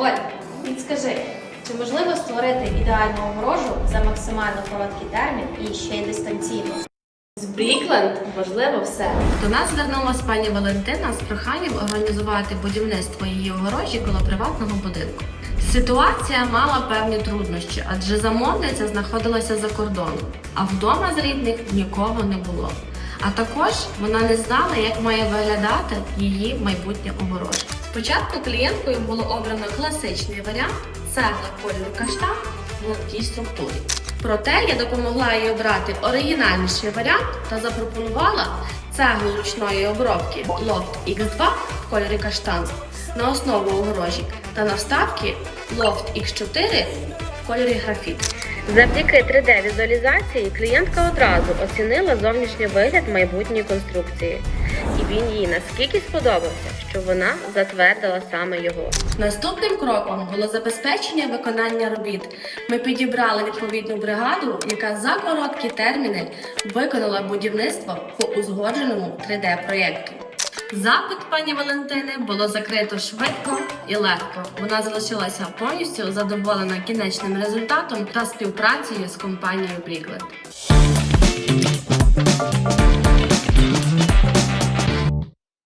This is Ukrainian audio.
Оль, підскажи, чи можливо створити ідеальну огорожу за максимально короткий термін і ще й дистанційно? З Брікленд можливо все. До нас звернулася пані Валентина з проханням організувати будівництво її огорожі коло приватного будинку. Ситуація мала певні труднощі, адже замовниця знаходилася за кордоном, а вдома з рідних нікого не було. А також вона не знала, як має виглядати її майбутня огорожа. Спочатку клієнткою було обрано класичний варіант цегла кольору каштан в гладкій структурі. Проте я допомогла їй обрати оригінальніший варіант та запропонувала цеглу ручної обробки Loft X2 в кольорі каштан на основу огорожі та на вставки Loft X4 в кольорі графіт. Завдяки 3D-візуалізації клієнтка одразу оцінила зовнішній вигляд майбутньої конструкції, і він їй наскільки сподобався, що вона затвердила саме його. Наступним кроком було забезпечення виконання робіт. Ми підібрали відповідну бригаду, яка за короткі терміни виконала будівництво по узгодженому 3D-проєкту. Запит пані Валентини було закрито швидко і легко. Вона залишилася повністю задоволена кінечним результатом та співпрацею з компанією Брікленд.